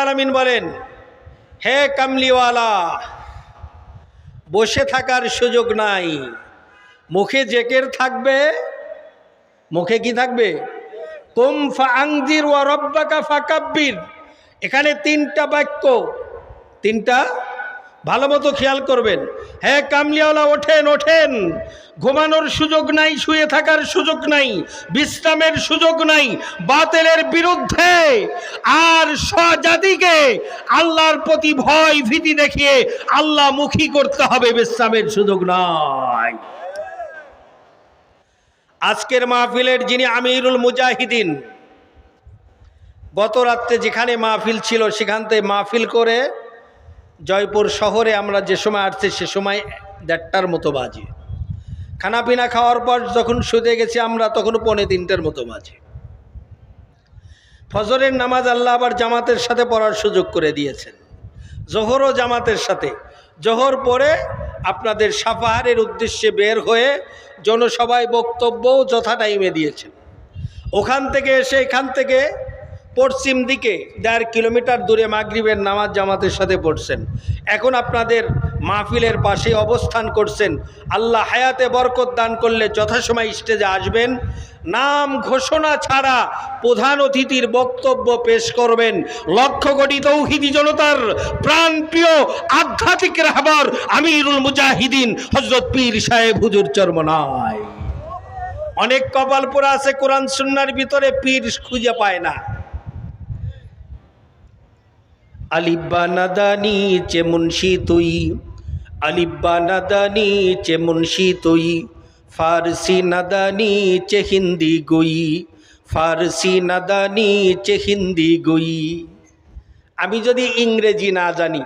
আলামিন বলেন, হে কামলিওয়ালা, বসে থাকার সুযোগ নাই। মুখে জেকের থাকবে, মুখে কি থাকবে? কুম ফাংজির ওয়া রব্বাকা ফাকাব্বির। এখানে তিনটা বাক্য, তিনটা ভালো মতো খেয়াল করবেন। হ্যাঁ কামলিওয়ালা ওঠেন ওঠেন। ঘুমানোর সুযোগ নাই, শুয়ে থাকার সুযোগ নাই, বিশ্রামের সুযোগ নাই, বাতেলের বিরুদ্ধে। আর স্বজাতিকে আল্লাহর প্রতি ভয় ভীতি দেখিয়ে আল্লাহ মুখী করতে হবে, বিশ্রামের সুযোগ নাই। আজকের মাহফিলের যিনি আমিরুল মুজাহিদিন গত রাত্রে যেখানে মাহফিল ছিল, সেখান থেকে মাহফিল করে জয়পুর শহরে আমরা যে সময় আসছি সে সময় দেড়টার মতো বাজে। খানাপিনা খাওয়ার পর যখন শুতে গেছি আমরা তখন পৌনে তিনটের মতো বাজে। ফজরের নামাজ আল্লাহ আবার জামাতের সাথে পড়ার সুযোগ করে দিয়েছেন। জোহরও জামাতের সাথে। জোহর পরে আপনাদের সাফাহারের উদ্দেশ্যে বের হয়ে জনসভায় বক্তব্যও যথা টাইমে দিয়েছেন। ওখান থেকে এসে এখান থেকে পশ্চিম দিকে দেড় কিলোমিটার দূরে মাগরিবের নামাজ জামাতের সাথে পড়ছেন। এখন আপনাদের মাহফিলের পাশে অবস্থান করছেন। আল্লাহ হায়াতে বরকত দান করলে যথাসময় স্টেজে আসবেন। নাম ঘোষণা ছাড়া প্রধান অতিথির বক্তব্য পেশ করবেন লক্ষ কোটি তৌহিদি জনতার প্রাণপ্রিয় আধ্যাত্মিক রাহবার আমিরুল মুজাহিদিন হজরত পীর সাহেব হুজুর চর্মনায়। অনেক কপাল পোড়া আছে, কোরআন, সুন্নার ভিতরে পীর খুঁজে পায় না। আলিব্বা নাদানি চে মুন্সি তুই আলিব্বা নাদানি চে মুন্সি তুই, ফারসি নাদানি চে হিন্দি গই, ফারসি নাদানি চে হিন্দি গই। আমি যদি ইংরেজি না জানি,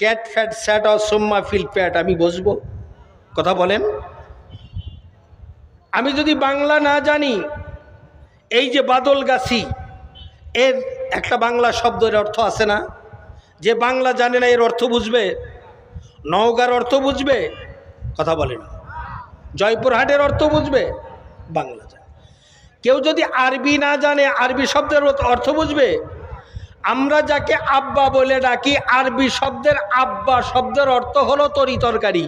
ক্যাট ফ্যাট স্যাট অসম্মা ফিল প্যাট, আমি বসবো? কথা বলেন। আমি যদি বাংলা না জানি, এই যে বাদল গাছি এর একটা বাংলা শব্দের অর্থ আছে না? যে বাংলা জানে না এর অর্থ বুঝবে, নওগার অর্থ বুঝবে, কথা বলে না। জয়পুরহাটের অর্থ বুঝবে, বাংলা জানে। কেউ যদি আরবি না জানে, আরবি শব্দের অর্থ বুঝবে, আমরা যাকে আব্বা বলে ডাকি, আরবি শব্দের আব্বা শব্দের অর্থ হলো তরি তরকারি।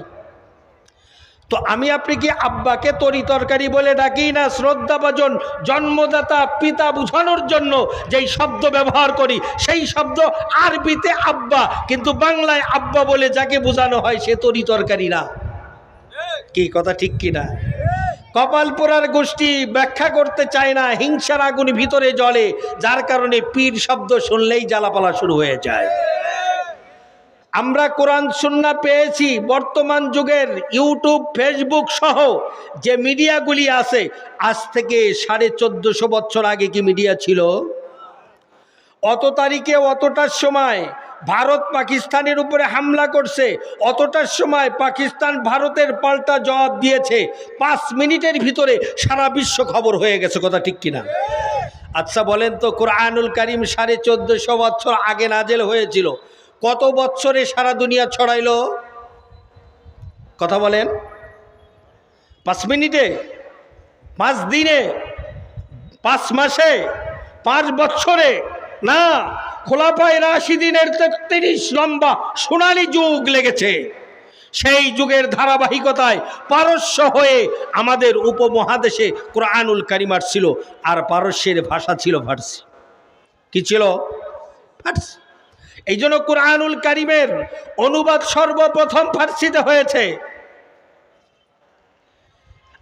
তো আমি আপনি কি আব্বাকে তরি তরকারি বলে ডাকি না, শ্রদ্ধাভাজন, জন্মদাতা, পিতা বুঝানোর জন্য যেই শব্দ ব্যবহার করি, সেই শব্দ আরবিতে আব্বা, কিন্তু বাংলায় আব্বা বলে যাকে বোঝানো হয় সে তরি তরকারি না। কি কথা ঠিক কি না? কপাল পোড়ার গোষ্ঠী ব্যাখ্যা করতে চায় না, হিংসার আগুন ভিতরে জলে যার কারণে পীর শব্দ শুনলেই জ্বালাপালা শুরু হয়ে যায়। আমরা কোরআন সুন্না পেয়েছি বর্তমান যুগের ইউটিউব, ফেসবুক সহ যে মিডিয়াগুলি আছে। আজ থেকে সাড়ে চোদ্দশো বছর আগে কি মিডিয়া ছিল? অত তারিখে অতটার সময় ভারত পাকিস্তানের উপরে হামলা করছে, অতটার সময় পাকিস্তান ভারতের পাল্টা জবাব দিয়েছে। পাঁচ মিনিটের ভিতরে সারা বিশ্ব খবর হয়ে গেছে, কথা ঠিক কিনা? আচ্ছা বলেন তো, কোরআনুল করিম সাড়ে চোদ্দশো বছর আগে নাজেল হয়েছিল। কত বছরে সারা দুনিয়া ছড়াইলো? কথা বলেন। পাঁচ মিনিটে, পাঁচ দিনে, পাঁচ মাসে, পাঁচ বছরে না খোলাপায় রাশি দিনের তেত্রিশ লম্বা সোনালি যুগ লেগেছে। সেই যুগের ধারাবাহিকতায় পারস্য হয়ে আমাদের উপমহাদেশে কোরআনুল কারিমার ছিল আর পারস্যের ভাষা ছিল ফার্সি। কি ছিল? ফার্সি। এই জন্য কোরআনুল কারিমের অনুবাদ সর্বপ্রথম ফার্সিতে হয়েছে।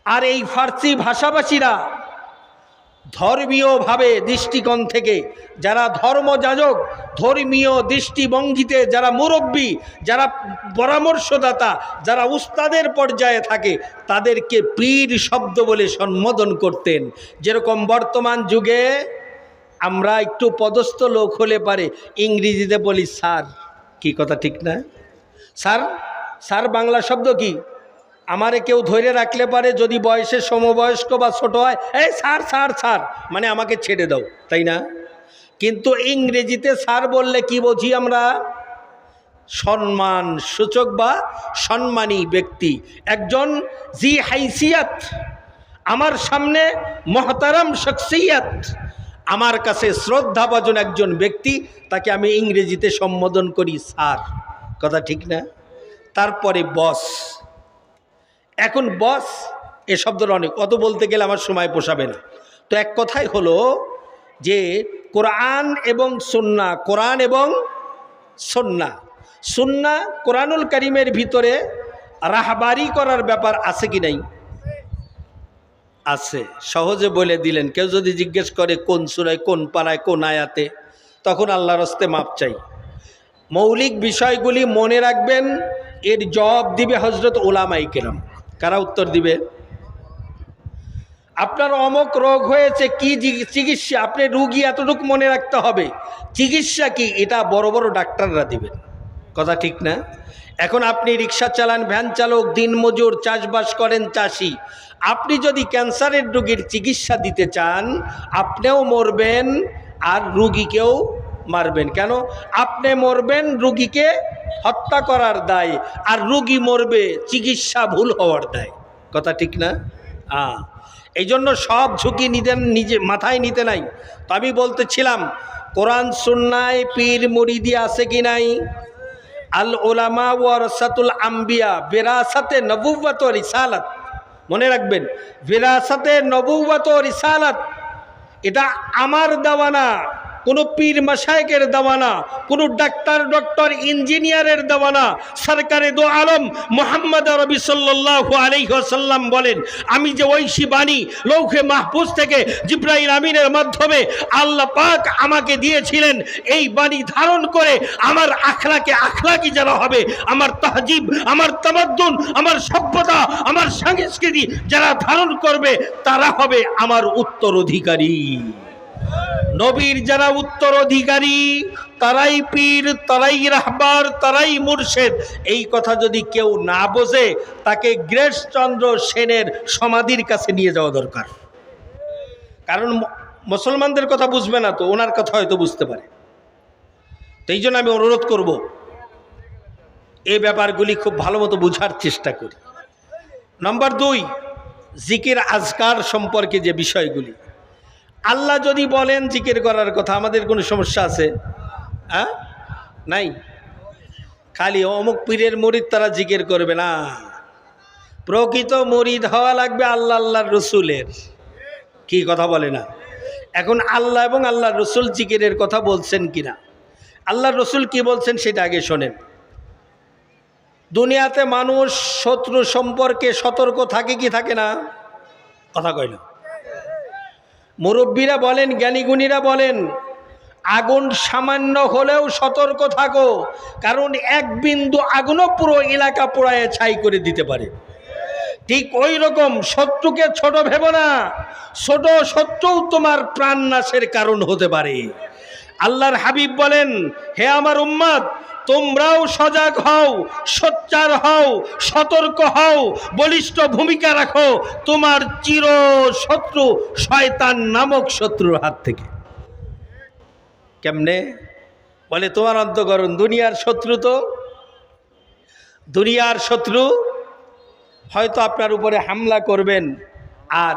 আর এই ফার্সি ভাষাভাষীরা ধর্মীয়ভাবে দৃষ্টিকোণ থেকে, যারা ধর্মযাজক, ধর্মীয় দৃষ্টিভঙ্গিতে যারা মুরব্বী, যারা পরামর্শদাতা, যারা উস্তাদের পর্যায়ে থাকে, তাদেরকে পীর শব্দ বলে সম্বোধন করতেন। যেরকম বর্তমান যুগে আমরা একটু পদস্থ লোক হলে পারে। ইংরেজিতে বলি, স্যার। কি কথা, ঠিক না? স্যার স্যার, বাংলা শব্দ কি? আমারে কেউ ধরে রাখলে পারে যদি বয়সে সমবয়স্ক বা ছোট হয়। এই, স্যার স্যার স্যার। মানে আমাকে ছেড়ে দাও। তাই না? কিন্তু ইংরেজিতে স্যার বললে কি বুঝি আমরা? সম্মান সূচক বা সম্মানী ব্যক্তি। একজন জি হাইসিয়াত, আমার সামনে মহতারাম শখসিয়াত। আমার কাছে শ্রদ্ধাভাজন একজন ব্যক্তি, তাকে আমি ইংরেজিতে সম্বোধন করি, স্যার। কথা ঠিক না? তারপরে বস। এখন বস, এ শব্দটা অনেক, অত বলতে গেলে আমার সময় পোষাবে না। তো এক কথাই হলো যে, কোরআন এবং সন্না, কোরআন এবং সন্না। সুন্না কোরআনুল করিমের ভিতরে রাহবারি করার ব্যাপার আছে কি নাই? আছে। সহজে বলে দিলেন, কেউ যদি জিজ্ঞেস করে কোন সুরায়, কোন পাড়ায়, কোন আয়াতে, তখন আল্লাহর হস্তে মাপ চাই। মৌলিক বিষয়গুলি মনে রাখবেন, এর জবাব দিবে হজরত ওলামাই কেরাম। কারা উত্তর দিবে? আপনার অমক রোগ হয়েছে, কি চিকিৎসা, আপনি রুগী এতটুকু মনে রাখতে হবে। চিকিৎসা কি? এটা বড় বড় ডাক্তাররা দিবেন। কথা ঠিক না? এখন আপনি রিক্সা চালান, ভ্যান চালক, দিনমজুর, চাষবাস করেন চাষি আপনি যদি ক্যান্সারের রোগীর চিকিৎসা দিতে চান, আপনিও মরবেন আর রুগীকেও মারবেন। কেন? আপনি মরবেন রুগীকে হত্যা করার দায় আর রুগী মরবে চিকিৎসা ভুল হওয়ার দায়। কথা ঠিক না? হ্যাঁ এই জন্য সব ঝুঁকি নিতে নিজে মাথায় নিতে নাই। তো আমি বলতেছিলাম, কোরআন সুন্নায় পীর মুরিদি আছে কি নাই? আল ওলামা ওয়ারসাতুল আম্বিয়া, বেরাসাতে নবুব্বত রিসালাত। মনে রাখবেন বিরাসতে নবুব্বত রিসালাত এটা আমার দেওয়া না। কোনো পীর মাসায়কের দেওয়া না কোনো ডাক্তার, ডক্টর, ইঞ্জিনিয়ারের দেওয়া না সরকারে দো আলম মোহাম্মদ রবি সাল্লাহ আলহ্লাম বলেন, আমি যে ঐশী বাণী লৌহে মাহফুজ থেকে জিব্রাইল আমিনের মাধ্যমে আল্লাহ পাক আমাকে দিয়েছিলেন, এই বাণী ধারণ করে আমার আখলাকে আখলাকি যেন হবে, আমার তাহজিব, আমার তামাদ্দুন, আমার সভ্যতা, আমার সংস্কৃতি যারা ধারণ করবে, তারা হবে আমার উত্তরাধিকারী। নবীর যারা উত্তরাধিকারী, তারাই পীর, তারাই রাহবার, তারাই মুর্শেদ। এই কথা যদি কেউ না বোঝে, তাকে গ্রেশচন্দ্র সেনের সমাধির কাছে নিয়ে যাওয়া দরকার। কারণ মুসলমানদের কথা বুঝবে না তো, ওনার কথা হয়তো বুঝতে পারে। তো এই জন্য আমি অনুরোধ করব এই ব্যাপারগুলি খুব ভালো মতো বোঝার চেষ্টা করি। নম্বর দুই, জিকির আজকার সম্পর্কে যে বিষয়গুলি। আল্লাহ যদি বলেন জিকির করার কথা, আমাদের কোনো সমস্যা আছে? হ্যাঁ নাই? খালি অমুক পীরের মরিদ তারা জিকির করবে না। প্রকৃত মরিদ হওয়া লাগবে আল্লাহ আল্লাহর রসুলের। কি কথা বলে না? এখন আল্লাহ এবং আল্লাহ রসুল জিকিরের কথা বলছেন কিনা? আল্লাহ রসুল কি বলছেন সেটা আগে শোনেন। দুনিয়াতে মানুষ শত্রু সম্পর্কে সতর্ক থাকে কি থাকে না? কথা না। মুরব্বীরা বলেন, জ্ঞানীগুণীরা বলেন, আগুন সামান্য হলেও সতর্ক থাকো, কারণ এক বিন্দু আগুনও পুরো এলাকা পোড়ায় ছাই করে দিতে পারে। ঠিক ওই রকম, শত্রুকে ছোট ভেব না, ছোট শত্রুও তোমার প্রাণ নাশের কারণ হতে পারে। আল্লাহর হাবিব বলেন, হে আমার উম্মাদ তোমরাও সজাগ হও, সোচ্চার হও, সতর্ক হও, বলিষ্ঠ ভূমিকা রাখো। তোমার চির শত্রু শয়তান নামক শত্রুর হাত থেকে। কেমনে? বলে, তোমার অন্তকরণ, দুনিয়ার শত্রু তো। দুনিয়ার শত্রু হয়তো আপনার উপরে হামলা করবেন, আর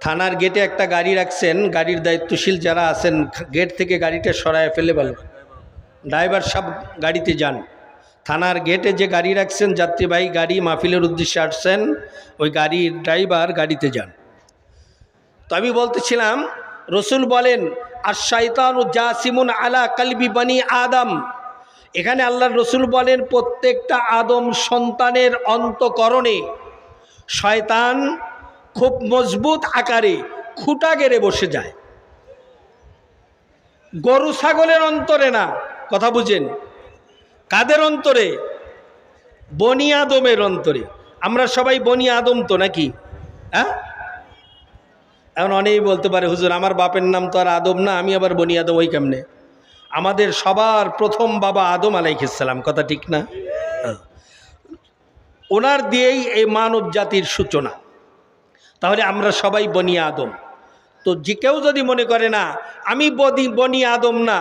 থানার গেটে একটা গাড়ি রাখছেন, গাড়ির দায়িত্বশীল যারা আছেন, গেট থেকে গাড়িটা সরায় ফেলে ভালো। ড্রাইভার সব গাড়িতে যান। থানার গেটে যে গাড়ি রাখছেন যাত্রীবাহী গাড়ি মাহফিলের উদ্দেশ্যে আসছেন, ওই গাড়ির ড্রাইভার গাড়িতে যান। তো আমি বলতেছিলাম, রসুল বলেন আর শৈতান ও জাসিমুন আলা কালবি বানি আদম। এখানে আল্লাহ রসুল বলেন, প্রত্যেকটা আদম সন্তানের অন্তকরণে শয়তান খুব মজবুত আকারে খুঁটা গেড়ে বসে যায়। গরু ছাগলের অন্তরে না, কথা বুঝেন, কাদের অন্তরে? বনি আদমের অন্তরে। আমরা সবাই বনি আদম তো নাকি? হ্যাঁ এখন অনেকেই বলতে পারে, হুজুর, আমার বাপের নাম তো আর আদম না, আমি আবার বনি আদম, ওই কেমনে? আমাদের সবার প্রথম বাবা আদম আলাইহিসাল্লাম কথা ঠিক না। ওনার দিয়েই এই মানব জাতির সূচনা। তাহলে আমরা সবাই বনি আদম। তো যে কেউ যদি মনে করে না, আমি বদি, বনি আদম না,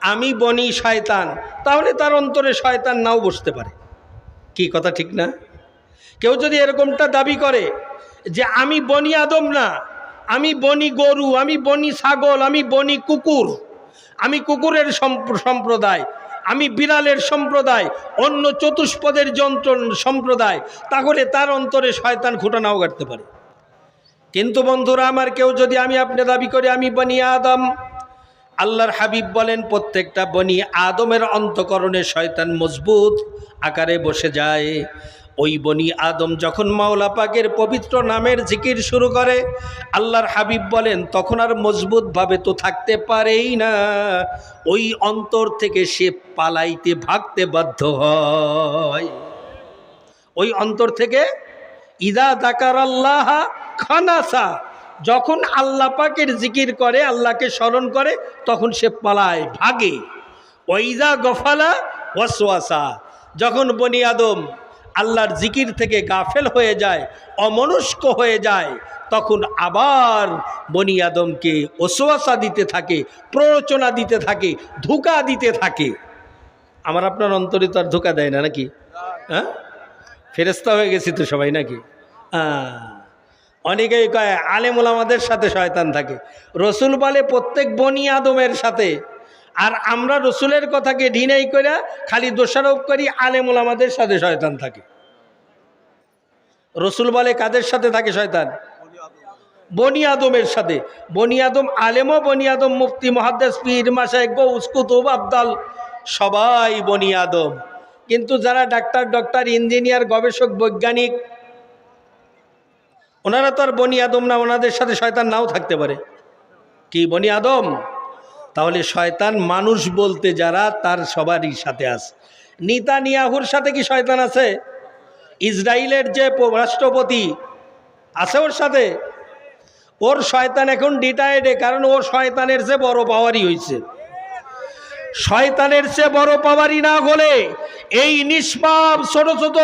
আমি বনি শয়তান তাহলে তার অন্তরে শয়তান নাও বসতে পারে। কি কথা ঠিক না? কেউ যদি এরকমটা দাবি করে যে, আমি বনি আদম না, আমি বনি গরু, আমি বনি ছাগল, আমি বনি কুকুর, আমি কুকুরের সম্প্রদায়, আমি বিড়ালের সম্প্রদায়, অন্য চতুষ্পদের যন্ত্র, সম্প্রদায় তাহলে তার অন্তরে শয়তান খুঁটা নাও কাটতে পারে। কিন্তু বন্ধুরা, আমার কেউ যদি আমি আপনি দাবি করি, আমি বনি আদম। আল্লাহর হাবিব বলেন, প্রত্যেকটা বনি আদমের অন্তকরণে শয়তান মজবুত আকারে বসে যায়। ওই বনি আদম যখন মাওলা পাকের পবিত্র নামের জিকির শুরু করে, আল্লাহর হাবিব বলেন, তখন আর মজবুতভাবে তো থাকতে পারেই না। ওই অন্তর থেকে সে পালাইতে, ভাগতে বাধ্য হয়। ওই অন্তর থেকে ইদা দাকার আল্লাহ খানাসা। যখন আল্লাহ পাকের জিকির করে, আল্লাহকে স্মরণ করে, তখন সে পালায়, ভাগে। ওইদা গফালা ওয়াসওয়াসা। যখন বনি আদম আল্লাহর জিকির থেকে গাফেল হয়ে যায়, অমনস্ক হয়ে যায়, তখন আবার বনি আদমকে ওসওয়াসা দিতে থাকে, প্ররোচনা দিতে থাকে, ধোকা দিতে থাকে। আমার আপনার অন্তরে তো আর ধোকা দেয় না নাকি? হ্যাঁ? ফেরেস্তা হয়ে গেছি তো সবাই নাকি? অনেকেই কয়, আলেমুল আমাদের সাথে শয়তান থাকে। রসুল বলে প্রত্যেক বনি আদমের সাথে। আর আমরা রসুলের কথাকে ঢিনাই করে খালি দোষারোপ করি, আলেমুল আমাদের সাথে শয়তান থাকে। রসুল বলে, কাদের সাথে থাকে শয়তান? বনি আদমের সাথে। বনি আদম আলেমও, বনি আদম মুফতি মহাদ্দেস পীর মাসায় গৌস কুতুব, আবদাল, সবাই বনি আদম। কিন্তু যারা ডাক্তার, ডক্টর, ইঞ্জিনিয়ার, গবেষক, বৈজ্ঞানিক, ওনারা তো আর বনি আদম না, ওনাদের সাথে শয়তান নাও থাকতে পারে। কি বনি আদম? তাহলে শয়তান মানুষ বলতে যারা, তার সবারই সাথে আছে। নিতা নিয়াহুর সাথে কি শয়তান আছে? ইসরায়েলের যে রাষ্ট্রপতি আছে ওর সাথে। ওর শয়তান এখন ডিটায়েডে কারণ ওর শয়তানের যে বড় পাওয়ারই হয়েছে শয়তানের চেয়ে বড় পাওয়ারই না হলে এই নিষ্পাপ ছোট ছোট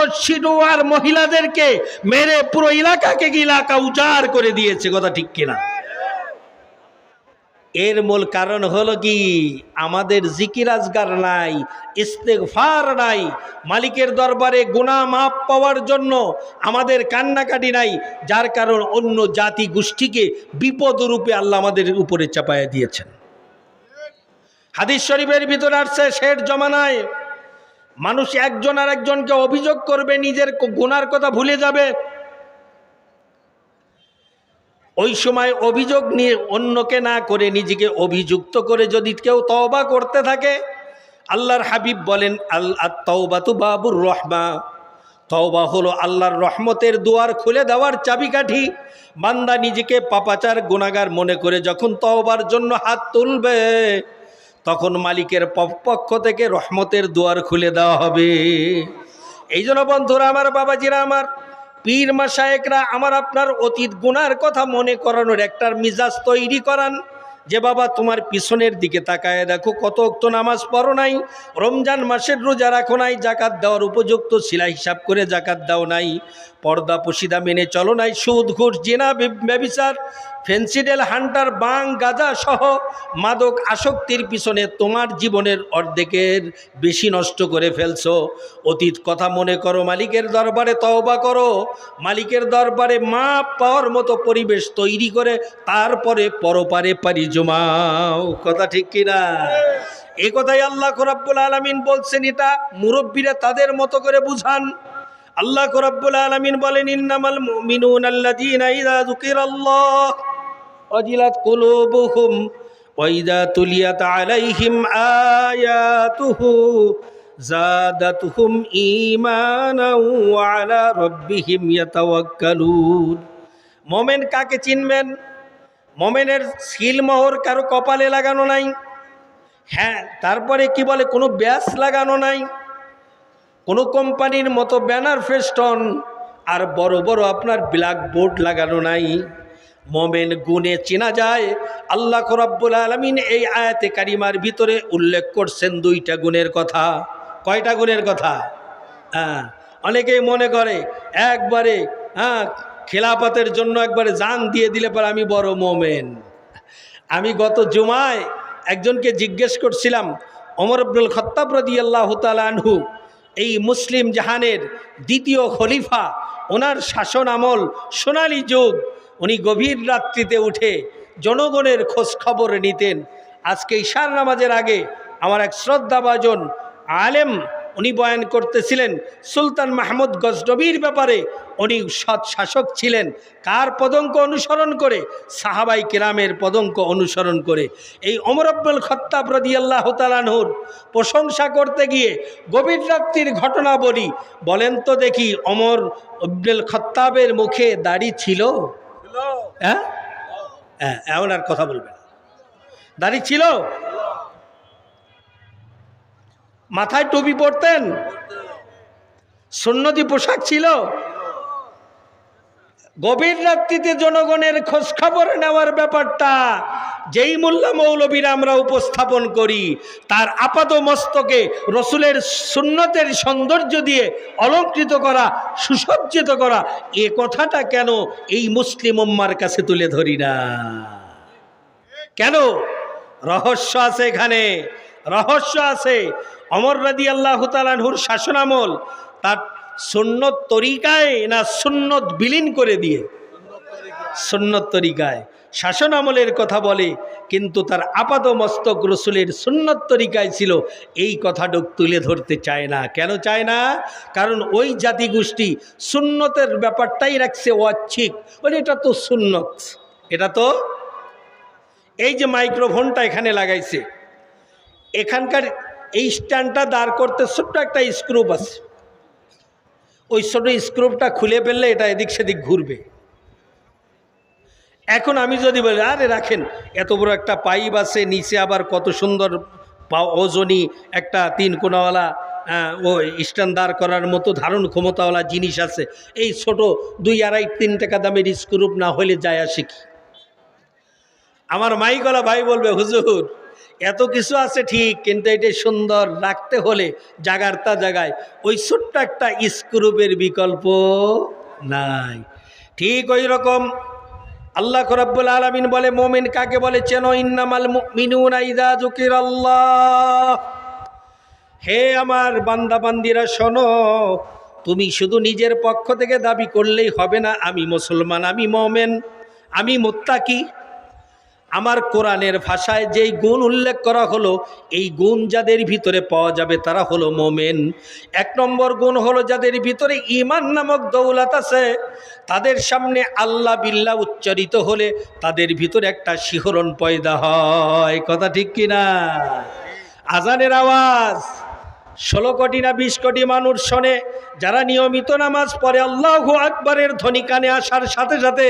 আর মহিলাদেরকে মেরে পুরো এলাকাকে এলাকা উজাড় করে দিয়েছে, কথা ঠিক কিনা? এর মূল কারণ হলো কি? আমাদের জিকির আজগার নাই, ইস্তেগফার নাই, মালিকের দরবারে গুনাহ মাপ পাওয়ার জন্য আমাদের কান্নাকাটি নাই, যার কারণ অন্য জাতি গোষ্ঠীকে বিপদরূপে আল্লাহ আমাদের উপরে চাপায়া দিয়েছেন। হাদিস শরীফের ভিতরে আসছে শের জমানায়। মানুষ একজন আর একজনকে অভিযোগ করবে, নিজের গুনার কথা ভুলে যাবে। ওই সময় অভিযোগ নিয়ে অন্যকে না করে নিজেকে অভিযুক্ত করে যদি কেউ তওবা করতে থাকে, আল্লাহর হাবিব বলেন, আল তওবাতু বাবুর রহমা। তওবা হলো আল্লাহর রহমতের দুয়ার খুলে দেওয়ার চাবিকাঠি। বান্দা নিজেকে পাপাচার গুণাগার মনে করে যখন তওবার জন্য হাত তুলবে তখন মালিকের পক্ষ থেকে রহমতের দুয়ার খুলে দেওয়া হবে। এই জন্য বন্ধুরা, আমার বাবাজিরা, আমার পীর মাসায়েকরা, আমার আপনার অতীত গুনার কথা মনে করানোর একটার মিজাজ তৈরি করান। যে বাবা, তোমার পিছনের দিকে তাকায় দেখো, কত অক্ত নামাজ পড়ো নাই, রমজান মাসের রোজা রাখো নাই, জাকাত দেওয়ার উপযুক্ত শিলা হিসাব করে জাকাত দাও নাই। পর্দা পশিদা মেনে চলো নাই সুদ ঘুষ, জেনা ব্যবিচার। ফেন্সিডেল, হান্টার, বাং, গাজা সহ মাদক আসক্তির পিছনে তোমার জীবনের অর্ধেকের বেশি নষ্ট করে ফেলছো। অতীত কথা মনে করো, মালিকের দরবারে তওবা করো। মালিকের দরবারে মাপ পাওয়ার মতো পরিবেশ তৈরি করে তারপরে পরপারে পারি জমাও। কথা ঠিক কিনা এ কথাই আল্লাহ রাব্বুল আলামিন বলছেন, এটা মুরব্বীরা তাদের মতো করে বুঝান। আল্লাহ রাব্বুল আলামিন বলেন, ইন্নামাল মুমিনুনা আল্লাযীনা ইযা যুকিরাল্লাহ ওয়াজিলাত কুলুবুহুম ওয়া ইযা তুলিয়াত আলাইহিম আয়াতুহু জাদাতুহুম ঈমানাও ওয়া আলা রাব্বিহিম ইয়াতাওয়াক্কালুন। মোমেন কাকে চিনবেন? মোমেনের সিলমোহর কারও কপালে লাগানো নাই। হ্যাঁ তারপরে কি বলে, কোনো ব্যাস লাগানো নাই। কোনো কোম্পানির মতো ব্যানার ফেস্টন। আর বড় বড় আপনার ব্ল্যাক বোর্ড লাগানো নাই। মোমেন গুণে চেনা যায়, আল্লাহ রব্বুল আলমিন এই আয়াতে কারিমার ভিতরে উল্লেখ করছেন দুইটা গুণের কথা। কয়টা গুণের কথা? হ্যাঁ অনেকেই মনে করে, একবারে হ্যাঁ খেলাপথের জন্য একবারে জান দিয়ে দিলে পর আমি বড় মোমেন। আমি গত জুমায় একজনকে জিজ্ঞেস করছিলাম অমর আব্দুল খত্তাব আল্লাহ আনহু এই মুসলিম জাহানের দ্বিতীয় খলিফা, ওনার শাসন আমল সোনালি যুগ। উনি গভীর রাত্রিতে উঠে জনগণের খোঁজ খবর নিতেন। আজকে ঈশার নামাজের আগে আমার এক শ্রদ্ধাভাজন আলেম উনি বয়ান করতেছিলেন সুলতান মাহমুদ গজনবীর ব্যাপারে উনি সৎ শাসক ছিলেন। কার পদঙ্ক অনুসরণ করে? সাহাবাই কেরামের পদঙ্ক অনুসরণ করে। এই অমর আব্দুল খত্তাব রদি আল্লাহ তালানহুর প্রশংসা করতে গিয়ে গভীর রাত্রির ঘটনা বলি। বলেন তো দেখি অমর আব্দুল খত্তাবের মুখে দাড়ি ছিল। হ্যাঁ? হ্যাঁ এমন আর কথা বলবে না। দাড়ি ছিল? মাথায় টুপি পরতেন? সুন্নতি পোশাক ছিল? গভীর রাত্রিতে জনগণের খোঁজ খবর নেওয়ার ব্যাপারটা, যেই মোল্লা মৌলবীর আমরা উপস্থাপন করি, তার আপাত মস্তকে রসুলের সুন্নতের সৌন্দর্য দিয়ে অলঙ্কৃত করা, সুসজ্জিত করা, এ কথাটা কেন এই মুসলিম উম্মার কাছে তুলে ধরি না? কেন? রহস্য আছে এখানে। রহস্য আছে। অমর রাদি আল্লাহ শাসনামল তার সুন্নত তরিকায় না সুন্নত বিলীন করে দিয়ে। সুন্নত তরিকায়। শাসন আমলের কথা বলে, কিন্তু তার আপাদ মস্তক রসুলের সুন্নত তরিকায় ছিল, এই কথাটুক তুলে ধরতে চায় না। কেন চায় না? কারণ ওই জাতিগোষ্ঠী সুন্নতের ব্যাপারটাই রাখছে অচ্ছিক বলে এটা তো সুন্নত। এটা তো এই যে মাইক্রোফোনটা এখানে লাগাইছে। এখানকার এই স্ট্যান্ডটা দাঁড় করতে ছোট্ট একটা স্ক্রুপ আছে। ওই ছোট স্ক্রুপটা খুলে ফেললে এটা এদিক সেদিক ঘুরবে। এখন আমি যদি বলি, আরে রাখেন, এত বড় একটা পাইপ আছে, নিচে আবার কত সুন্দর ওজনী একটা তিন কোনাওয়ালা ও স্ট্যান্ড দাঁড় করার মতো ধারণ ক্ষমতাওয়ালা জিনিস আছে। এই ছোট দুই আড়াই তিন টাকা দামের স্ক্রুপ না হলে যায় আসে কি? আমার মাইকলা ভাই বলবে, হুজুর এত কিছু আছে ঠিক, কিন্তু এটা সুন্দর রাখতে হলে জাগার তা জায়গায় ওই ছোট্ট একটা স্ক্রুপের বিকল্প নাই। ঠিক ওই রকম আল্লাহ রাব্বুল আলামিন বলে, মোমিন কাকে বলে চেনো? ইন্নামাল মুমিনুনা ইযা যুকিরাল্লাহ। হে আমার বান্দা বান্দিরা শোনো, তুমি শুধু নিজের পক্ষ থেকে দাবি করলেই হবে না। আমি মুসলমান, আমি মোমেন, আমি মুত্তাকি। আমার কোরআনের ভাষায় যেই গুণ উল্লেখ করা হলো, এই গুণ যাদের ভিতরে পাওয়া যাবে তারা হলো মোমেন। এক নম্বর গুণ হলো যাদের ভিতরে ইমান নামক দৌলত আছে, তাদের সামনে আল্লাহ বিল্লাহ উচ্চারিত হলে তাদের ভিতরে একটা শিহরণ পয়দা হয়। কথা ঠিক কিনা? আজানের আওয়াজ। ষোলো কোটি না বিশ কোটি মানুষ শোনে, যারা নিয়মিত নামাজ পড়ে, আল্লাহ আকবরের ধ্বনি কানে আসার সাথে সাথে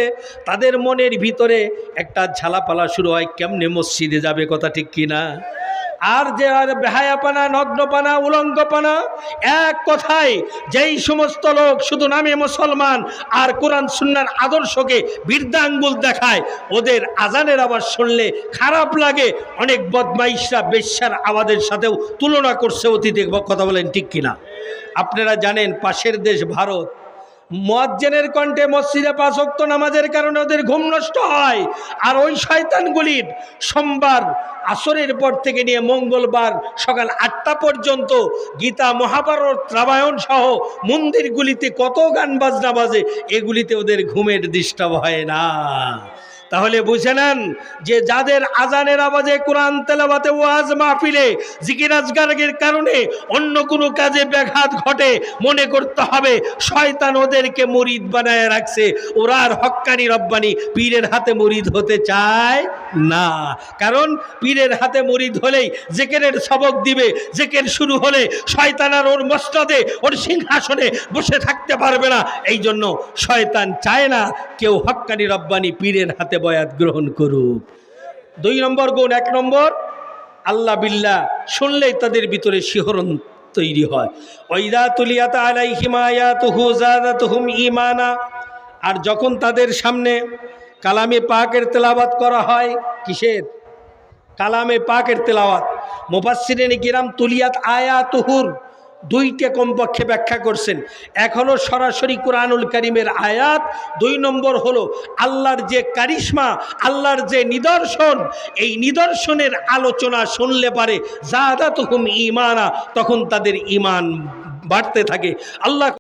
তাদের মনের ভিতরে একটা ঝালাপালা শুরু হয়, কেমনে মসজিদে যাবে কথা ঠিক কিনা? আর যে আর বেহায়াপানা, নগ্নপানা, উলঙ্গপানা, এক কথায় যেই সমস্ত লোক শুধু নামে মুসলমান আর কোরআন সুন্নার আদর্শকে বৃদ্ধাঙ্গুল দেখায়, ওদের আজানের আওয়াজ শুনলে খারাপ লাগে। অনেক বদমাইশরা বেশ্যার আওয়াজের সাথেও তুলনা করছে অতীতে, কথা বলেন ঠিক কিনা? আপনারা জানেন পাশের দেশ ভারত মোয়াজ্জেনের কণ্ঠে মসজিদে পাশক্ত নামাজের কারণে ওদের ঘুম নষ্ট হয়। আর ওই শয়তানগুলির সোমবার আসরের পর থেকে নিয়ে মঙ্গলবার সকাল আটটা পর্যন্ত গীতা মহাভারত, রামায়ণ সহ মন্দিরগুলিতে কত গান বাজনা বাজে, এগুলিতে ওদের ঘুমের ডিস্টার্ব হয় না। তাহলে বুঝে নেন যে যাদের আজানের আওয়াজে কোরআন তেলাবাতে ওয়াজ মাহফিলে জিকির আজগারের কারণে অন্য কোনো কাজে ব্যাঘাত ঘটে, মনে করতে হবে শয়তান ওদেরকে মুরিদ বানায় রাখছে। ওরা আর হক্কানি রব্বানি, পীরের হাতে মুরিদ হতে চায় না। কারণ পীরের হাতে মুরিদ হলেই জেকেরের সবক দিবে। জেকের শুরু হলে শয়তান আর ওর মস্তদে ওর সিংহাসনে বসে থাকতে পারবে না। এই জন্য শয়তান চায় না কেউ হক্কানি রব্বানি পীরের হাতে বয়াত গ্রহণ করুক। দুই নম্বর গুণ, এক নম্বর, আল্লাহ বিল্লাহ শুনলেই তাদের ভিতরে শিহরণ তৈরি হয়। ওইদা তুলিয়াত আলাই হিমায়াতুহু জাদাতুহুম ইমানা আর যখন তাদের সামনে কালামে পাকের তেলাবাত করা হয়, কিসের? কালামে পাকের তেলাওয়াত। মুফাসসিরিন কিরাম তুলিয়াত আয়াতুহুর দুইটা কমপক্ষে ব্যাখ্যা করছেন। হলো সরাসরি কোরআনুল করিমের আয়াত, দুই নম্বর হলো আল্লাহর যে কারিশমা, আল্লাহর যে নিদর্শন, এই নিদর্শনের আলোচনা শুনলে পারে জাদা তখন ইমানা তখন তাদের ইমান বাড়তে থাকে। আল্লাহ